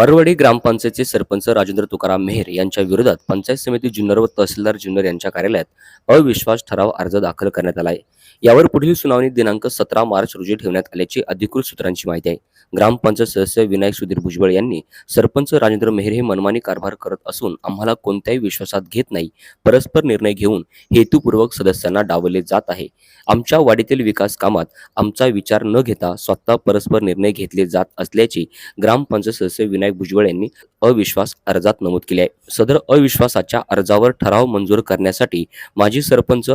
वारुवाडी ग्रामपंचायतचे सरपंच राजेंद्र तुकाराम मेहर यांच्या विरोधात पंचायत समिती जुन्नर व तहसीलदार जुन्नर यांच्या कार्यालयात अविश्वास ठराव अर्ज दाखल करण्यात आला आहे यावर पुढील सुनावणी दिनांक सतरा मार्च रोजी ठेवण्यात आल्याची अधिकृत सूत्रांची माहिती आहे. ग्रामपंचायत सदस्य विनायक सुधीर भुजबळ यांनी सरपंच राजेंद्र मेहर हे मनमानी कारभार करत असून आम्हाला कोणत्याही विश्वासात घेत नाही. परस्पर निर्णय घेऊन हेतुपूर्वक सदस्यांना डावले जात आहे. आमच्या वाडीतील विकास कामात आमचा विचार न घेता स्वतः परस्पर निर्णय घेतले जात असल्याची ग्रामपंचायत सदस्य विनायक भुजबळ यांनी अविश्वास अर्जात नमूद केले आहे. सदर अविश्वासाच्या अर्जावर ठराव मंजूर करण्यासाठी माजी सरपंच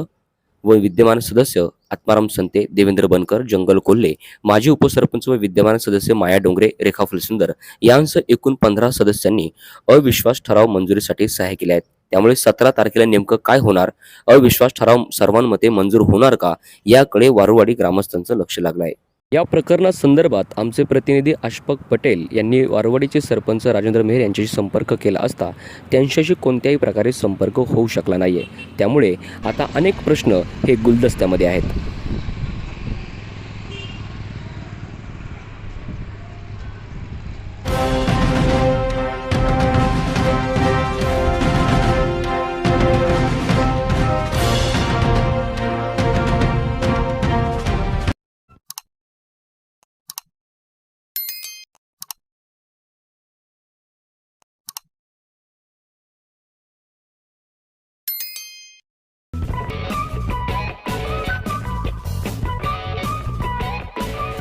व विद्यमान सदस्य आत्माराम संते देवेंद्र बनकर जंगल कोल्हे माजी उपसरपंच व विद्यमान सदस्य माया डोंगरे रेखा फुलसुंदर यांसह एकूण पंधरा सदस्यांनी अविश्वास ठराव मंजुरीसाठी सहाय्य केले आहेत. त्यामुळे सतरा तारखेला नेमकं काय होणार? अविश्वास ठराव सर्वांमध्ये मंजूर होणार का? याकडे वारुवाडी ग्रामस्थांचं लक्ष लागलं आहे. या प्रकरणासंदर्भात आमचे प्रतिनिधी अशफक पटेल यांनी वारवाडीचे सरपंच राजेंद्र मेहर यांच्याशी संपर्क केला असता त्यांच्याशी कोणत्याही प्रकारे संपर्क होऊ शकला नाही आहे त्यामुळे आता अनेक प्रश्न हे गुलदस्त्यामध्ये आहेत.